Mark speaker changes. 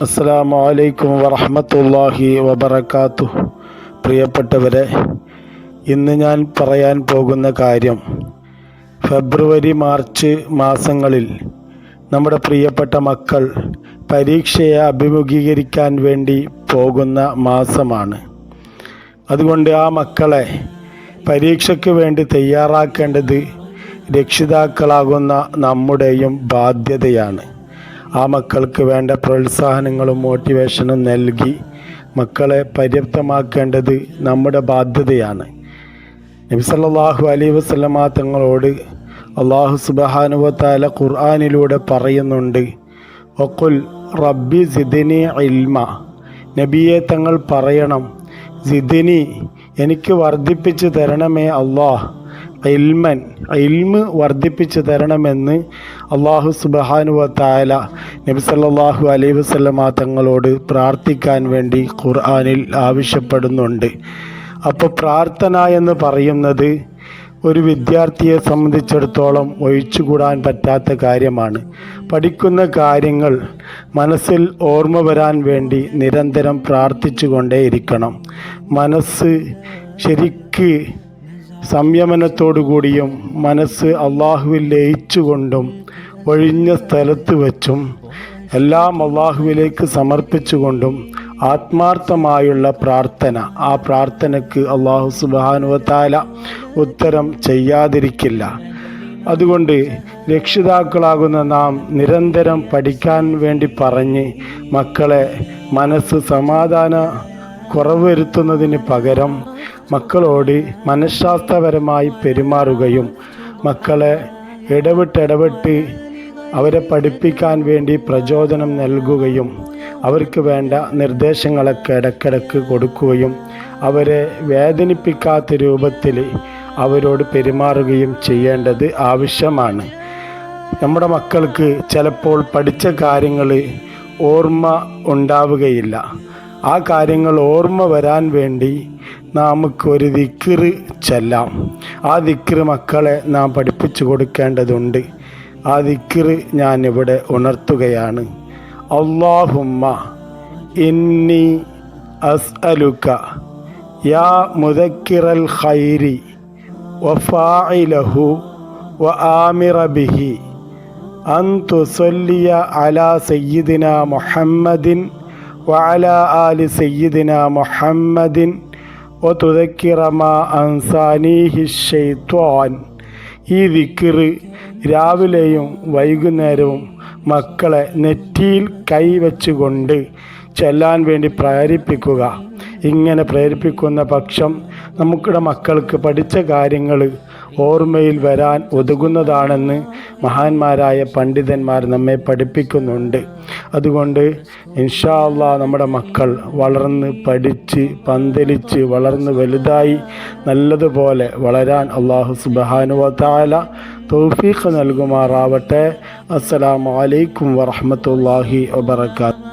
Speaker 1: അസ്സലാമു അലൈക്കും വറഹ്മത്തുള്ളാഹി വബറകാത്തു പ്രിയപ്പെട്ടവരെ ഇന്ന് ഞാൻ പറയാൻ പോകുന്ന കാര്യം ഫെബ്രുവരി മാർച്ച് മാസങ്ങളിൽ നമ്മുടെ പ്രിയപ്പെട്ട മക്കൾ പരീക്ഷയെ അഭിമുഖീകരിക്കാൻ വേണ്ടി പോകുന്ന മാസമാണ്. അതുകൊണ്ട് ആ മക്കളെ പരീക്ഷയ്ക്ക് വേണ്ടി തയ്യാറാക്കേണ്ടത് രക്ഷിതാക്കളാകുന്ന നമ്മുടെയും ബാധ്യതയാണ്. ആ മക്കൾക്ക് വേണ്ട പ്രോത്സാഹനങ്ങളും മോട്ടിവേഷനും നൽകി മക്കളെ പര്യാപ്തമാക്കേണ്ടത് നമ്മുടെ ബാധ്യതയാണ്. നബി സല്ലല്ലാഹു അലൈഹി വസല്ലമ തങ്ങളോട് അള്ളാഹു സുബഹാനുവത്താല ഖുർആാനിലൂടെ പറയുന്നുണ്ട് ഒക്കുൽ റബ്ബി സിദിനി ഇൽമ. നബിയെ തങ്ങൾ പറയണം സിദിനി എനിക്ക് വർദ്ധിപ്പിച്ചു തരണമേ അള്ളാഹ് ഇൽമൻ ഇൽമ് വർദ്ധിപ്പിച്ചു തരണമെന്ന് അള്ളാഹു സുബഹാനുവ താല നബിസല്ലാഹു അലൈഹി വസല്ലമ തങ്ങളോട് പ്രാർത്ഥിക്കാൻ വേണ്ടി ഖുർആാനിൽ ആവശ്യപ്പെടുന്നുണ്ട്. അപ്പോൾ പ്രാർത്ഥന എന്ന് പറയുന്നത് ഒരു വിദ്യാർത്ഥിയെ സംബന്ധിച്ചിടത്തോളം ഒഴിച്ചുകൂടാൻ പറ്റാത്ത കാര്യമാണ്. പഠിക്കുന്ന കാര്യങ്ങൾ മനസ്സിൽ ഓർമ്മ വരാൻ വേണ്ടി നിരന്തരം പ്രാർത്ഥിച്ചു കൊണ്ടേയിരിക്കണം മനസ്സ് ശരിക്ക് സംയമനത്തോടുകൂടിയും മനസ്സ് അള്ളാഹുവിൽ ലയിച്ചുകൊണ്ടും ഒഴിഞ്ഞ സ്ഥലത്ത് വച്ചും എല്ലാം അള്ളാഹുവിലേക്ക് സമർപ്പിച്ചുകൊണ്ടും ആത്മാർത്ഥമായുള്ള പ്രാർത്ഥന. ആ പ്രാർത്ഥനയ്ക്ക് അള്ളാഹു സുബാനുവത്താല ഉത്തരം ചെയ്യാതിരിക്കില്ല. അതുകൊണ്ട് രക്ഷിതാക്കളാകുന്ന നാം നിരന്തരം പഠിക്കാൻ വേണ്ടി പറഞ്ഞ് മക്കളെ മനസ്സ് സമാധാന കുറവ് വരുത്തുന്നതിന് പകരം മക്കളോട് മനഃശാസ്ത്രപരമായി പെരുമാറുകയും മക്കളെ ഇടവിട്ടിടവിട്ട് അവരെ പഠിപ്പിക്കാൻ വേണ്ടി പ്രചോദനം നൽകുകയും അവർക്ക് വേണ്ട നിർദ്ദേശങ്ങളൊക്കെ ഇടയ്ക്കിടയ്ക്ക് കൊടുക്കുകയും അവരെ വേദനിപ്പിക്കാത്ത രൂപത്തിൽ അവരോട് പെരുമാറുകയും ചെയ്യേണ്ടത് ആവശ്യമാണ്. നമ്മുടെ മക്കൾക്ക് ചിലപ്പോൾ പഠിച്ച കാര്യങ്ങൾ ഓർമ്മ ഉണ്ടാവുകയില്ല. ആ കാര്യങ്ങൾ ഓർമ്മ വരാൻ വേണ്ടി നമുക്കൊരു ദിക്റ് ചെല്ലാം. ആ ദിക്റ് മക്കളെ നാം പഠിപ്പിച്ചു കൊടുക്കേണ്ടതുണ്ട്. ആ ദിക്റ് ഞാനിവിടെ ഉണർത്തുകയാണ്. അള്ളാഹുമ്മ ഇന്നി അസ്അലുക യാ മുതക്കിറൽ ഖൈരി വഫാഇലഹു വ ആമിറബിഹി ബിഹി അല അലാ സയ്യിദിന മുഹമ്മദിൻ വഅല ആലി സയ്യിദിന മുഹമ്മദിൻ ഈ ദിക്കിറ് രാവിലെയും വൈകുന്നേരവും മക്കളെ നെറ്റിയിൽ കൈവച്ചുകൊണ്ട് ചെല്ലാൻ വേണ്ടി പ്രേരിപ്പിക്കുക. ഇങ്ങനെ പ്രേരിപ്പിക്കുന്ന പക്ഷം നമുക്കിടെ മക്കൾക്ക് പഠിച്ച കാര്യങ്ങൾ ഓർമ്മയിൽ വരാൻ ഒതുങ്ങുന്നതാണെന്ന് മഹാന്മാരായ പണ്ഡിതന്മാർ നമ്മെ പഠിപ്പിക്കുന്നുണ്ട്. അതുകൊണ്ട് ഇൻഷാല്ല നമ്മുടെ മക്കൾ വളർന്ന് പഠിച്ച് പന്തലിച്ച് വളർന്ന് വലുതായി നല്ലതുപോലെ വളരാൻ അള്ളാഹു സുബാനുവ താല തൗഫീഖ് നൽകുമാറാവട്ടെ. അസ്സലാമു അലൈക്കും വറഹമത്തല്ലാഹി വബർക്കാത്തു